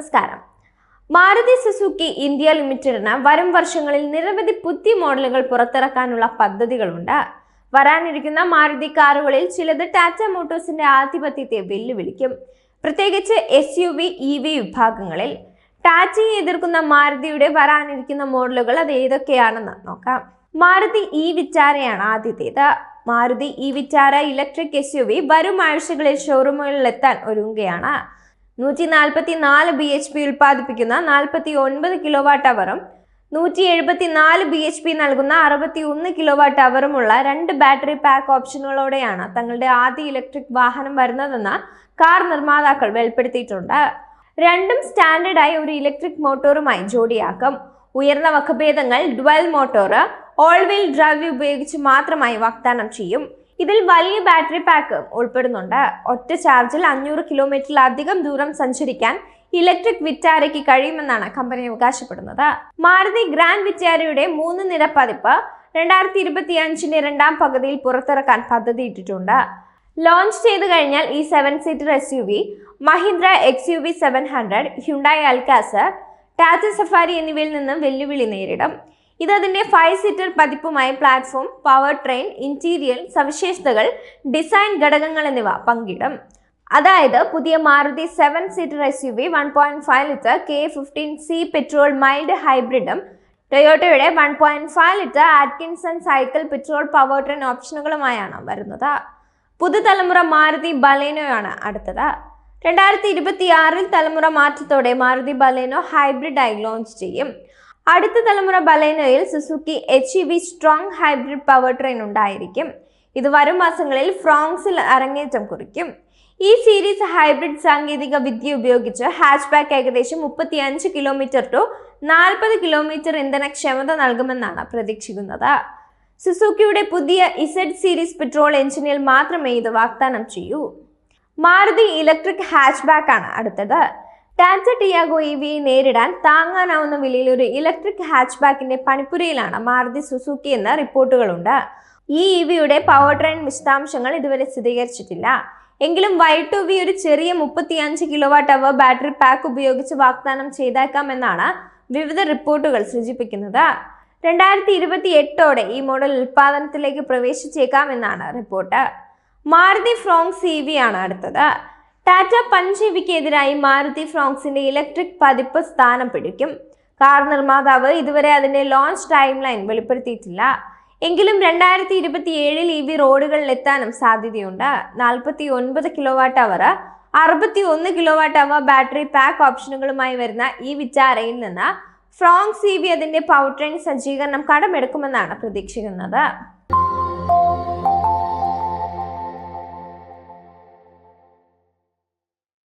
നമസ്കാരം. Maruti Suzuki India ലിമിറ്റഡിന് വരും വർഷങ്ങളിൽ നിരവധി പുതിയ മോഡലുകൾ പുറത്തിറക്കാനുള്ള പദ്ധതികളുണ്ട്. വരാനിരിക്കുന്ന മാരുതി കാറുകളിൽ ചിലത് ടാറ്റ മോട്ടോഴ്സിന്റെ ആധിപത്യത്തെ വെല്ലുവിളിക്കും. പ്രത്യേകിച്ച് S U V E V വിഭാഗങ്ങളിൽ. ടാറ്റയെ എതിർക്കുന്ന മാരുതിയുടെ വരാനിരിക്കുന്ന മോഡലുകൾ അത് ഏതൊക്കെയാണെന്ന് നോക്കാം. മാരുതി ഇ വിറ്റാരയാണ് ആദ്യത്തേത്. Maruti e Vitara electric S U V വരും ആഴ്ചകളിൽ ഷോറൂമുകളിൽ എത്താൻ ഒരുങ്ങുകയാണ്. നൂറ്റി നാൽപ്പത്തി നാല് ബി എച്ച് പി ഉൽപ്പാദിപ്പിക്കുന്ന നാൽപ്പത്തി ഒൻപത് കിലോ വാട്ട് അവറും നൂറ്റി എഴുപത്തി നാല് ബി എച്ച് പി നൽകുന്ന അറുപത്തി ഒന്ന് കിലോ വാട്ട് അവറുമുള്ള രണ്ട് ബാറ്ററി പാക്ക് ഓപ്ഷനുകളോടെയാണ് തങ്ങളുടെ ആദ്യ ഇലക്ട്രിക് വാഹനം വരുന്നതെന്ന് കാർ നിർമ്മാതാക്കൾ വെളിപ്പെടുത്തിയിട്ടുണ്ട്. രണ്ടും സ്റ്റാൻഡേർഡായി ഒരു ഇലക്ട്രിക് മോട്ടോറുമായി ജോഡിയാക്കും. ഉയർന്ന വകഭേദങ്ങൾ dual motor all wheel drive ഉപയോഗിച്ച് മാത്രമായി വാഗ്ദാനം ചെയ്യും. ഇതിൽ വലിയ ബാറ്ററി പാക്ക് ഉൾപ്പെടുന്നുണ്ട്. ഒറ്റ ചാർജിൽ അഞ്ഞൂറ് കിലോമീറ്ററിലധികം ദൂരം സഞ്ചരിക്കാൻ ഇലക്ട്രിക് വിറ്റാരയ്ക്ക് കഴിയുമെന്നാണ് കമ്പനി അവകാശപ്പെടുന്നത്. മാരുതി ഗ്രാൻഡ് വിറ്റാരയുടെ മൂന്ന് നിര പതിപ്പ് രണ്ടായിരത്തി ഇരുപത്തി അഞ്ചിന്റെ രണ്ടാം പകുതിയിൽ പുറത്തിറക്കാൻ പദ്ധതിയിട്ടിട്ടുണ്ട്. ലോഞ്ച് ചെയ്തു കഴിഞ്ഞാൽ ഈ seven seater S U V Mahindra X U V seven hundred Hyundai Alcazar Tata Safari എന്നിവയിൽ നിന്നും വെല്ലുവിളി നേരിടും. ഇത് അതിന്റെ ഫൈവ് സീറ്റർ പതിപ്പുമായി പ്ലാറ്റ്ഫോം പവർ ട്രെയിൻ ഇന്റീരിയർ സവിശേഷതകൾ ഡിസൈൻ ഘടകങ്ങൾ എന്നിവ പങ്കിടും. അതായത് പുതിയ Maruti seven seater S U V one point five litre K fifteen C petrol mild ഹൈബ്രിഡും ടൊയോട്ടയുടെ one point five litre Atkinson cycle petrol power train ഓപ്ഷനുകളുമായാണ് വരുന്നത്. പുതുതലമുറ മാരുതി ബലേനോയാണ് അടുത്തത്. രണ്ടായിരത്തി ഇരുപത്തി ആറിൽ തലമുറ മാറ്റത്തോടെ മാരുതി ബലേനോ ഹൈബ്രിഡായി ലോഞ്ച് ചെയ്യും. അടുത്ത തലമുറ ബലേനോയിൽ Suzuki H E V strong hybrid power train ഉണ്ടായിരിക്കും. ഇത് വരും മാസങ്ങളിൽ ഫ്രോങ്സിൽ അരങ്ങേറ്റം കുറിക്കും. ഈ സീരീസ് ഹൈബ്രിഡ് സാങ്കേതിക വിദ്യ ഉപയോഗിച്ച് ഹാച്ച് ബാക്ക് ഏകദേശം മുപ്പത്തി അഞ്ച് കിലോമീറ്റർ ടു നാൽപ്പത് കിലോമീറ്റർ ഇന്ധനക്ഷമത നൽകുമെന്നാണ് പ്രതീക്ഷിക്കുന്നത്. സുസുക്കിയുടെ പുതിയ ഇസഡ് സീരീസ് പെട്രോൾ എഞ്ചിനിൽ മാത്രമേ ഇത് വാഗ്ദാനം ചെയ്യൂ. മാരുതി ഇലക്ട്രിക് ഹാച്ച് ബാക്ക് ആണ് അടുത്തത്. ടാറ്റ ടിയാഗോ ഇ വിയെ നേരിടാൻ താങ്ങാനാവുന്ന വിലയിൽ ഒരു ഇലക്ട്രിക് ഹാച്ച് ബാക്കിന്റെ പണിപ്പുരയിലാണ് മാരുതി സുസുക്കി എന്ന റിപ്പോർട്ടുകളുണ്ട്. ഈ ഇ വിയുടെ പവർ ട്രെയിൻ വിശദാംശങ്ങൾ ഇതുവരെ സ്ഥിരീകരിച്ചിട്ടില്ല. എങ്കിലും വൈ ടു വി ഒരു ചെറിയ മുപ്പത്തി kilowatt kilowatt hour battery pack ഉപയോഗിച്ച് വാഗ്ദാനം ചെയ്തേക്കാമെന്നാണ് വിവിധ റിപ്പോർട്ടുകൾ സൂചിപ്പിക്കുന്നത്. രണ്ടായിരത്തി ഇരുപത്തി എട്ടോടെ ഈ മോഡൽ ഉൽപ്പാദനത്തിലേക്ക് പ്രവേശിച്ചേക്കാമെന്നാണ് report. Maruti Fronx E V ആണ് അടുത്തത്. ടാറ്റ പഞ്ചീവിക്കെതിരായി മാരുതി ഫ്രോങ്സിന്റെ ഇലക്ട്രിക് പതിപ്പ് സ്ഥാനം പിടിക്കും. കാർ നിർമ്മാതാവ് ഇതുവരെ അതിന്റെ ലോഞ്ച് ടൈം ലൈൻ വെളിപ്പെടുത്തിയിട്ടില്ല. എങ്കിലും രണ്ടായിരത്തി ഇരുപത്തി ഏഴിൽ ഇ വി റോഡുകളിൽ എത്താനും സാധ്യതയുണ്ട്. നാൽപ്പത്തി ഒൻപത് കിലോ വാട്ട് അവർ അറുപത്തി ഒന്ന് kilowatt hour battery pack ഓപ്ഷനുകളുമായി വരുന്ന ഈ വിചാരയിൽ നിന്ന് ഫ്രോങ്സ് ഇ വി അതിന്റെ പവർ ട്രെയിൻ സജ്ജീകരണം കടമെടുക്കുമെന്നാണ് പ്രതീക്ഷിക്കുന്നത്.